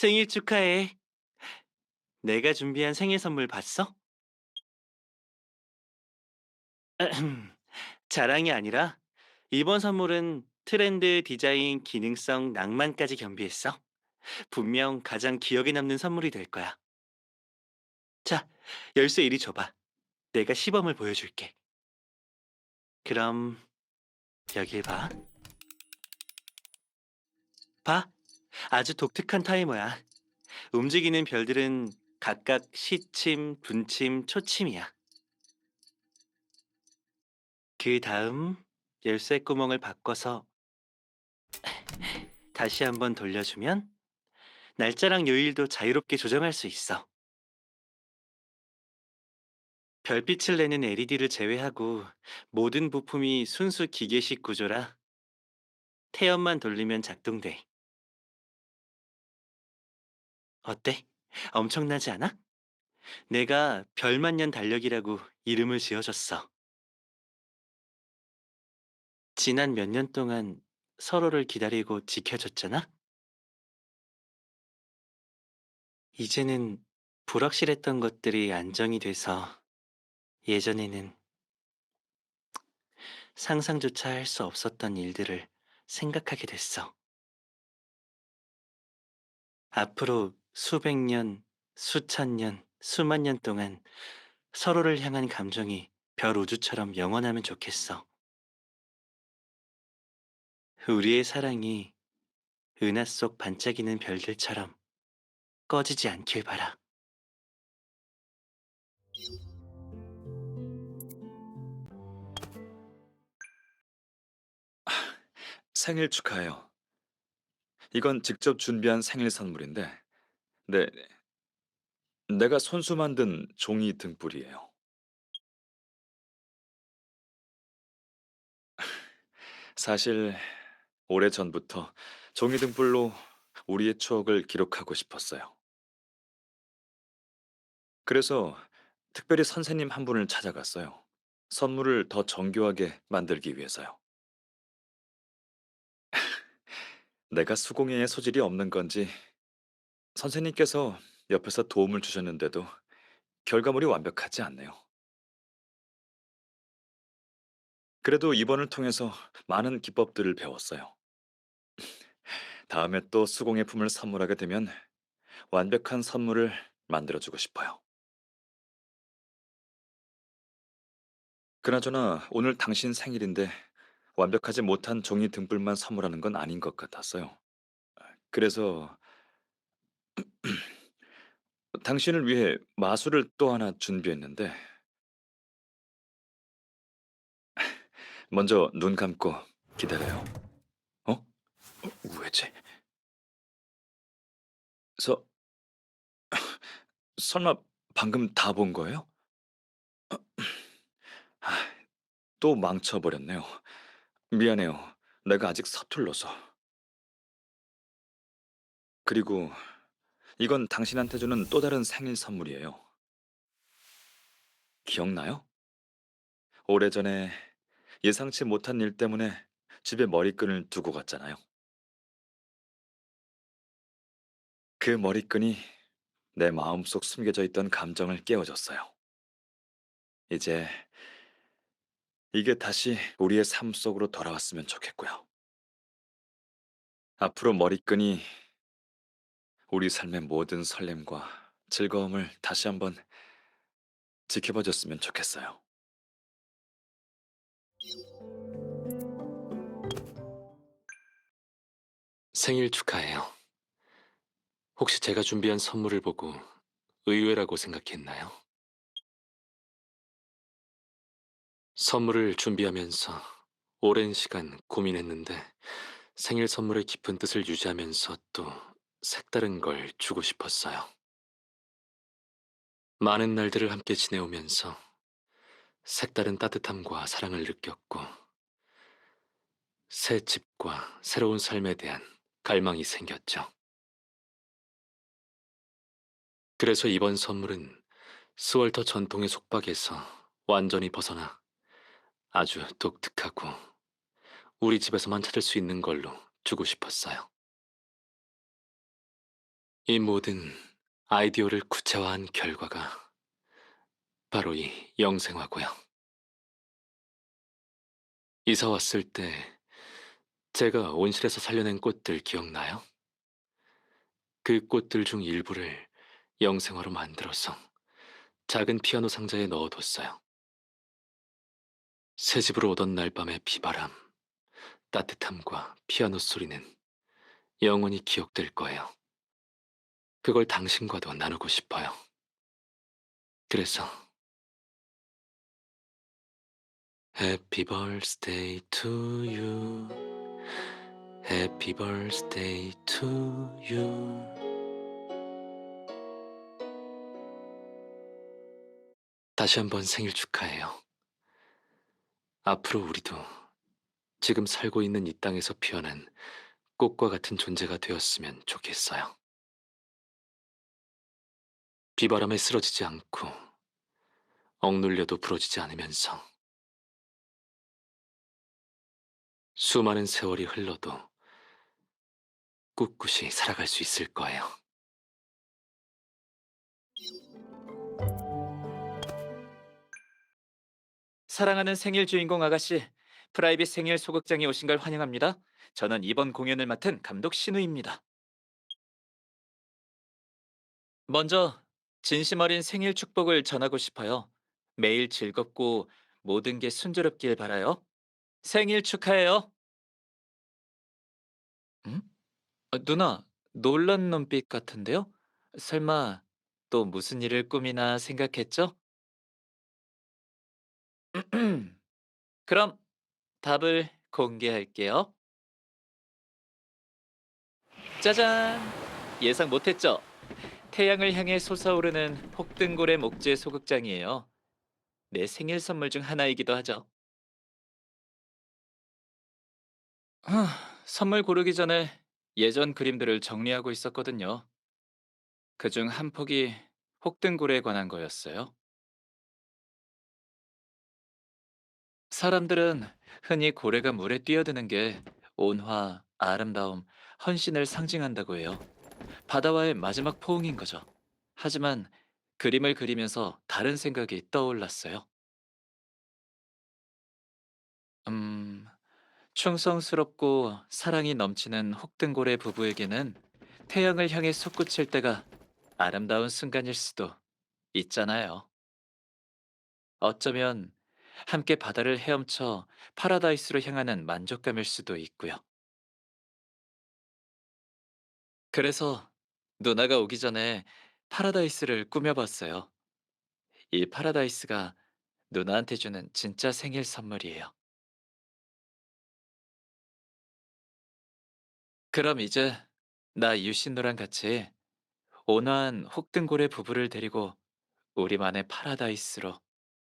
생일 축하해. 내가 준비한 생일 선물 봤어? 자랑이 아니라 이번 선물은 트렌드, 디자인, 기능성, 낭만까지 겸비했어. 분명 가장 기억에 남는 선물이 될 거야. 자, 열쇠 이리 줘봐. 내가 시범을 보여줄게. 그럼 여길 봐. 봐. 아주 독특한 타이머야. 움직이는 별들은 각각 시침, 분침, 초침이야. 그 다음 열쇠 구멍을 바꿔서 다시 한번 돌려주면 날짜랑 요일도 자유롭게 조정할 수 있어. 별빛을 내는 LED를 제외하고 모든 부품이 순수 기계식 구조라 태연만 돌리면 작동돼. 어때? 엄청나지 않아? 내가 별만년 달력이라고 이름을 지어줬어. 지난 몇 년 동안 서로를 기다리고 지켜줬잖아? 이제는 불확실했던 것들이 안정이 돼서 예전에는 상상조차 할 수 없었던 일들을 생각하게 됐어. 앞으로 수백 년, 수천 년, 수만 년 동안 서로를 향한 감정이 별 우주처럼 영원하면 좋겠어. 우리의 사랑이 은하 속 반짝이는 별들처럼 꺼지지 않길 바라. 생일 축하해요. 이건 직접 준비한 생일 선물인데, 네, 내가 손수 만든 종이 등불이에요. 사실 오래 전부터 종이 등불로 우리의 추억을 기록하고 싶었어요. 그래서 특별히 선생님 한 분을 찾아갔어요. 선물을 더 정교하게 만들기 위해서요. 내가 수공예에 소질이 없는 건지 선생님께서 옆에서 도움을 주셨는데도 결과물이 완벽하지 않네요. 그래도 이번을 통해서 많은 기법들을 배웠어요. 다음에 또 수공예품을 선물하게 되면 완벽한 선물을 만들어주고 싶어요. 그나저나 오늘 당신 생일인데 완벽하지 못한 종이 등불만 선물하는 건 아닌 것 같았어요. 그래서 당신을 위해 마술을 또 하나 준비했는데 먼저 눈 감고 기다려요. 어? 왜지? 서 설마 방금 다 본 거예요? 아, 또 망쳐버렸네요. 미안해요. 내가 아직 서툴러서. 그리고 이건 당신한테 주는 또 다른 생일 선물이에요. 기억나요? 오래전에 예상치 못한 일 때문에 집에 머리끈을 두고 갔잖아요. 그 머리끈이 내 마음속 숨겨져 있던 감정을 깨워줬어요. 이제 이게 다시 우리의 삶 속으로 돌아왔으면 좋겠고요. 앞으로 머리끈이 우리 삶의 모든 설렘과 즐거움을 다시 한번 지켜봐 줬으면 좋겠어요. 생일 축하해요. 혹시 제가 준비한 선물을 보고 의외라고 생각했나요? 선물을 준비하면서 오랜 시간 고민했는데 생일 선물의 깊은 뜻을 유지하면서 또 색다른 걸 주고 싶었어요. 많은 날들을 함께 지내오면서 색다른 따뜻함과 사랑을 느꼈고 새 집과 새로운 삶에 대한 갈망이 생겼죠. 그래서 이번 선물은 스월터 전통의 속박에서 완전히 벗어나 아주 독특하고 우리 집에서만 찾을 수 있는 걸로 주고 싶었어요. 이 모든 아이디어를 구체화한 결과가 바로 이 영생화고요. 이사 왔을 때 제가 온실에서 살려낸 꽃들 기억나요? 그 꽃들 중 일부를 영생화로 만들어서 작은 피아노 상자에 넣어뒀어요. 새 집으로 오던 날 밤의 비바람, 따뜻함과 피아노 소리는 영원히 기억될 거예요. 그걸 당신과도 나누고 싶어요. 그래서 Happy birthday to you. Happy birthday to you. 다시 한번 생일 축하해요. 앞으로 우리도 지금 살고 있는 이 땅에서 피어난 꽃과 같은 존재가 되었으면 좋겠어요. 비바람에 쓰러지지 않고 억눌려도 부러지지 않으면서 수많은 세월이 흘러도 꿋꿋이 살아갈 수 있을 거예요. 사랑하는 생일 주인공 아가씨, 프라이빗 생일 소극장에 오신 걸 환영합니다. 저는 이번 공연을 맡은 감독 신우입니다. 먼저 진심 어린 생일 축복을 전하고 싶어요. 매일 즐겁고 모든 게 순조롭길 바라요. 생일 축하해요. 응? 어, 누나, 놀란 눈빛 같은데요? 설마 또 무슨 일을 꾸미나 생각했죠? 그럼 답을 공개할게요. 짜잔! 예상 못했죠? 태양을 향해 솟아오르는 폭등고래 목재 소극장이에요. 내 생일 선물 중 하나이기도 하죠. 하, 선물 고르기 전에 예전 그림들을 정리하고 있었거든요. 그중 한 폭이 혹등고래에 관한 거였어요. 사람들은 흔히 고래가 물에 뛰어드는 게 온화, 아름다움, 헌신을 상징한다고 해요. 바다와의 마지막 포옹인 거죠. 하지만 그림을 그리면서 다른 생각이 떠올랐어요. 음, 충성스럽고 사랑이 넘치는 혹등고래 부부에게는 태양을 향해 솟구칠 때가 아름다운 순간일 수도 있잖아요. 어쩌면 함께 바다를 헤엄쳐 파라다이스로 향하는 만족감일 수도 있고요. 그래서 누나가 오기 전에 파라다이스를 꾸며봤어요. 이 파라다이스가 누나한테 주는 진짜 생일 선물이에요. 그럼 이제 나 유신노랑 같이 온화한 혹등고래 부부를 데리고 우리만의 파라다이스로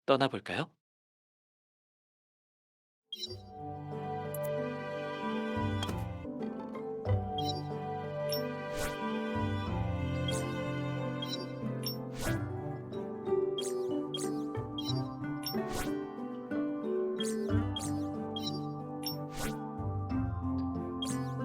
떠나볼까요?